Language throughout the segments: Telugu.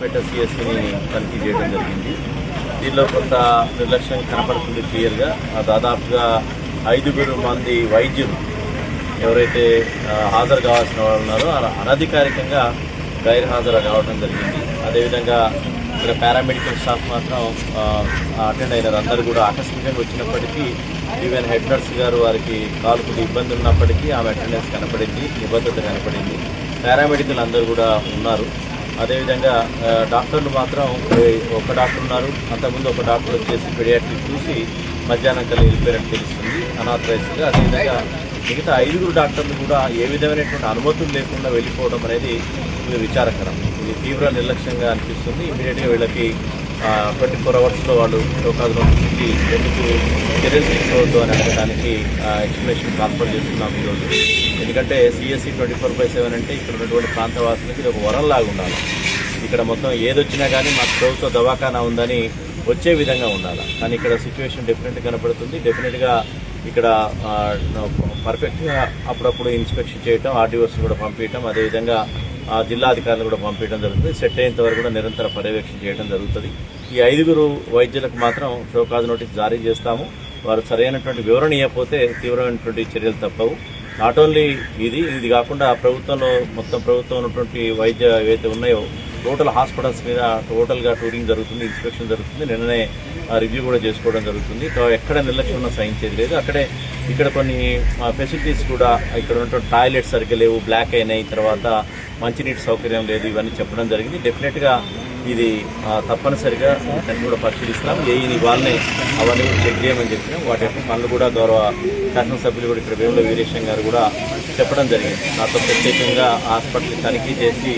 పెట్ట సిఎస్సిని తనిఖీ చేయడం జరిగింది. దీనిలో కొంత నిర్లక్ష్యం కనపడుతుంది క్లియర్గా. దాదాపుగా ఐదుగురు మంది వైద్యులు ఎవరైతే హాజరు కావాల్సిన వాళ్ళు ఉన్నారో అనధికారికంగా గైర్హాజరు కావడం జరిగింది. అదేవిధంగా ఇక్కడ పారామెడికల్ స్టాఫ్ మాత్రం అటెండ్ అయినారు. అందరూ కూడా ఆకస్మికంగా వచ్చినప్పటికీ ఈవెన్ హెడ్ నర్స్ గారు వారికి కాలుకు ఇబ్బంది ఉన్నప్పటికీ ఆమె అటెండెన్స్ కనపడింది నిబద్ధత కనపడింది. పారామెడికల్ అందరూ కూడా ఉన్నారు. అదేవిధంగా డాక్టర్లు మాత్రం ఒక డాక్టర్ ఉన్నారు. అంతకుముందు ఒక డాక్టర్ వచ్చేసి పెడియాట్రిక్ చూసి మధ్యాహ్నం కల్లా వెళ్ళిపోయారని తెలుస్తుంది అనాథరైజ్గా అదేవిధంగా మిగతా ఐదుగురు డాక్టర్లు కూడా ఏ విధమైనటువంటి అనుమతులు లేకుండా వెళ్ళిపోవడం అనేది ఇది విచారకరం. ఇది తీవ్ర నిర్లక్ష్యంగా అనిపిస్తుంది. ఇమీడియట్గా వీళ్ళకి ట్వంటీ ఫోర్ అవర్స్లో వాళ్ళు షోకాజ్ నుంచి ఎందుకు చర్యలు తీసుకోవద్దు అని అడగడానికి ఎక్స్ప్లెనేషన్ కాన్ఫర్ చేస్తున్నాం ఈరోజు. ఎందుకంటే CSC twenty four by seven అంటే ఇక్కడ ఉన్నటువంటి ప్రాంతవాసులకి ఇది ఒక వరంలాగా ఉండాలి. ఇక్కడ మొత్తం ఏదొచ్చినా కానీ మాకు ప్రభుత్వ దవాఖానా ఉందని వచ్చే విధంగా ఉండాలి. కానీ ఇక్కడ సిచ్యువేషన్ డెఫినెట్ కనపడుతుంది. డెఫినెట్గా ఇక్కడ పర్ఫెక్ట్గా అప్పుడప్పుడు ఇన్స్పెక్షన్ చేయటం ఆర్డీఓస్ కూడా పంపించడం అదేవిధంగా ఆ, జిల్లా అధికారులు కూడా పంపించడం జరుగుతుంది. సెట్ అయ్యేంత వరకు కూడా నిరంతర పర్యవేక్షణ చేయడం జరుగుతుంది. ఈ ఐదుగురు వైద్యులకు మాత్రం షోకాజ్ నోటీస్ జారీ చేస్తాము. వారు సరైనటువంటి వివరణ ఇవ్వకపోతే తీవ్రమైనటువంటి చర్యలు తప్పవు. నాట్ ఓన్లీ ఇది ఇది కాకుండా ప్రభుత్వంలో మొత్తం ప్రభుత్వం ఉన్నటువంటి వైద్య ఏవైతే ఉన్నాయో టోటల్ హాస్పిటల్స్ మీద టోటల్గా టూరింగ్ జరుగుతుంది ఇన్స్పెక్షన్ జరుగుతుంది. నిన్ననే రివ్యూ కూడా చేసుకోవడం జరుగుతుంది. ఎక్కడ నిర్లక్ష్యం ఉన్న సహించేది లేదు. అక్కడే ఇక్కడ కొన్ని ఫెసిలిటీస్ కూడా ఇక్కడ ఉన్నటువంటి టాయిలెట్స్ సరిగ్గా లేవు బ్లాక్ అయినాయి. తర్వాత మంచినీటి సౌకర్యం లేదు ఇవన్నీ చెప్పడం జరిగింది. డెఫినెట్గా ఇది తప్పనిసరిగా దాన్ని కూడా పరిశీలిస్తాం ఏ వాళ్ళని అవన్నీ కూడా చెక్ చేయమని చెప్పినాం వాటి యొక్క పనులు కూడా గౌరవ శాసనసభ్యులు కూడా ఇక్కడ వేముల వీరేశం గారు కూడా చెప్పడం జరిగింది. నాతో ప్రత్యేకంగా హాస్పిటల్ తనిఖీ చేసి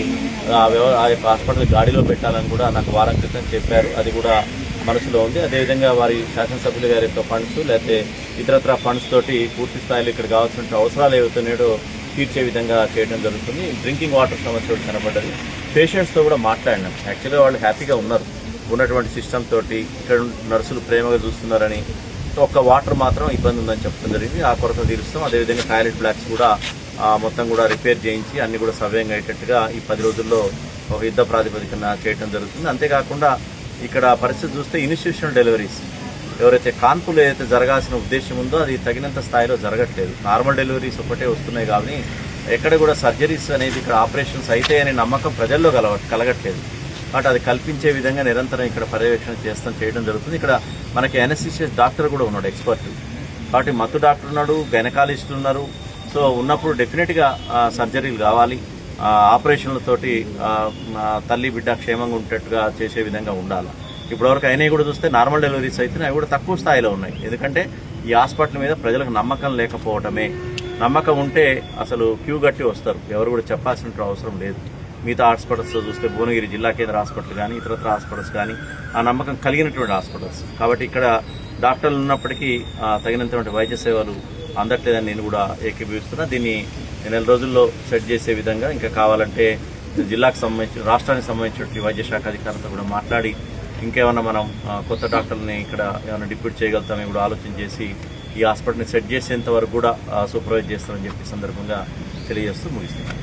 ఆ వ్యవ ఆ యొక్క హాస్పిటల్ గాడిలో పెట్టాలని కూడా నాకు వారం క్రితం చెప్పారు. అది కూడా మనసులో ఉంది. అదేవిధంగా వారి శాసనసభ్యులు గారి యొక్క ఫండ్స్ లేకపోతే ఇతరత్ర ఫండ్స్ తోటి పూర్తి స్థాయిలో ఇక్కడ కావాల్సిన అవసరాలు ఏవైతున్నాయో తీర్చే విధంగా చేయడం జరుగుతుంది. డ్రింకింగ్ వాటర్ సమస్య కూడా కనబడ్డది. పేషెంట్స్తో కూడా మాట్లాడినాం. యాక్చువల్గా వాళ్ళు హ్యాపీగా ఉన్నారు. ఉన్నటువంటి సిస్టమ్ తోటి ఇక్కడ నర్సులు ప్రేమగా చూస్తున్నారని ఒక్క వాటర్ మాత్రం ఇబ్బంది ఉందని చెప్పడం జరిగింది. ఆ కొరత తీరుస్తాం. అదేవిధంగా టాయిలెట్ బ్లాక్స్ కూడా మొత్తం కూడా రిపేర్ చేయించి అన్ని కూడా సవ్యంగా అయ్యేటట్టుగా ఈ పది రోజుల్లో ఒక యుద్ధ ప్రాతిపదికన చేయడం జరుగుతుంది. అంతేకాకుండా ఇక్కడ పరిస్థితి చూస్తే ఇన్స్టిట్యూషనల్ డెలివరీస్. ఎవరైతే కాన్పులు ఏదైతే జరగాల్సిన ఉద్దేశం ఉందో అది తగినంత స్థాయిలో జరగట్లేదు. నార్మల్ డెలివరీస్ ఒకటే వస్తున్నాయి కానీ ఎక్కడ కూడా సర్జరీస్ అనేది ఇక్కడ ఆపరేషన్స్ అయితే అనే నమ్మకం ప్రజల్లో కలవ కలగట్లేదు. కాబట్టి అది కల్పించే విధంగా నిరంతరం ఇక్కడ పర్యవేక్షణ చేస్తాం చేయడం జరుగుతుంది. ఇక్కడ మనకి ఎన్ఎస్సిసిఎస్ డాక్టర్ కూడా ఉన్నాడు ఎక్స్పర్ట్ కాబట్టి మత్తు డాక్టర్ ఉన్నాడు గైనకాలజిస్టులు ఉన్నారు. సో ఉన్నప్పుడు డెఫినెట్గా సర్జరీలు కావాలి. ఆపరేషన్లతోటి తల్లి బిడ్డ క్షేమంగా ఉండేట్టుగా చేసే విధంగా ఉండాలి. ఇప్పటివరకు అయినవి కూడా చూస్తే నార్మల్ డెలివరీస్ అయితే అవి కూడా తక్కువ స్థాయిలో ఉన్నాయి. ఎందుకంటే ఈ హాస్పిటల్ మీద ప్రజలకు నమ్మకం లేకపోవటమే. నమ్మకం ఉంటే అసలు క్యూ గట్టి వస్తారు. ఎవరు కూడా చెప్పాల్సిన అవసరం లేదు. మిగతా హాస్పిటల్స్ చూస్తే భువనగిరి జిల్లా కేంద్ర హాస్పిటల్ కానీ ఇతరత్ర హాస్పిటల్స్ కానీ ఆ నమ్మకం కలిగినటువంటి హాస్పిటల్స్. కాబట్టి ఇక్కడ డాక్టర్లు ఉన్నప్పటికీ తగినంతటువంటి వైద్య సేవలు అందట్లేదని నేను కూడా ఏకీభవిస్తున్నా. దీన్ని నెల రోజుల్లో సెట్ చేసే విధంగా ఇంకా కావాలంటే జిల్లాకు సంబంధించిన రాష్ట్రానికి సంబంధించిన వైద్య శాఖ అధికారులతో కూడా మాట్లాడి ఇంకేమన్నా మనం కొత్త డాక్టర్ని ఇక్కడ ఏమైనా డిప్యూట్ చేయగలుగుతామని కూడా ఆలోచన చేసి ఈ హాస్పిటల్ని సెట్ చేసేంత వరకు కూడా సూపర్వైజ్ చేస్తామని చెప్పి సందర్భంగా తెలియజేస్తూ ముగిస్తున్నాను.